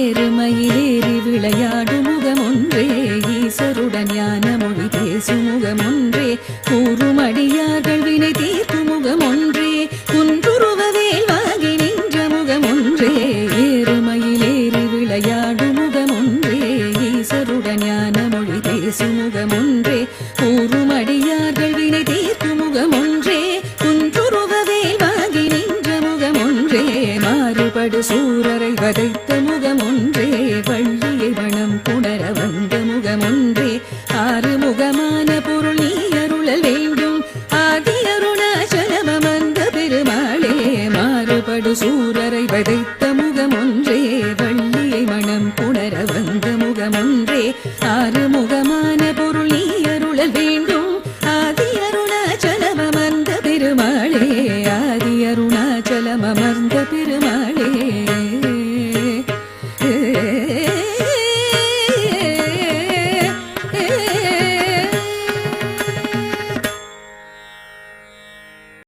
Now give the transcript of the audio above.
எருமையிலேறி விளையாடு முகமொன்றே. ஈசருடன் ஞான மொழி பேசு முகமொன்றே. கூறுமடியார்கள் வினை தீர்க்கும் முகமொன்றே. குன்றுருவவேல் வாங்கி நின்ற முகமொன்றே. எருமையிலேறி விளையாடு முகமொன்றே. ஈசருடன் ஞான மொழி பேசு முகமொன்றே. கூறுமடியார்கள் வினை தீர்க்கும் முகமொன்றே. குன்றுருவவேல் வாங்கி நின்ற முகமொன்றே. மாறுபடு சூரரை வதைத்த முக ஆறு முகமான பொருள் நீ அருளல் வேண்டும். ஆதி அருணாச்சலமம் அந்த பெருமாளே மாறுபடு சூரரை வதைத்த முகம் ஒன்றே வள்ளியை மனம் புணர வந்த முகம் ஒன்றே ஆறு முகமான பொருள் நீ அருளல் வேண்டும். ஆதி அருணாச்சலமம் அந்த பெருமாளே ஆதி அருணாச்சலம் அமர்ந்த பெருமாளே.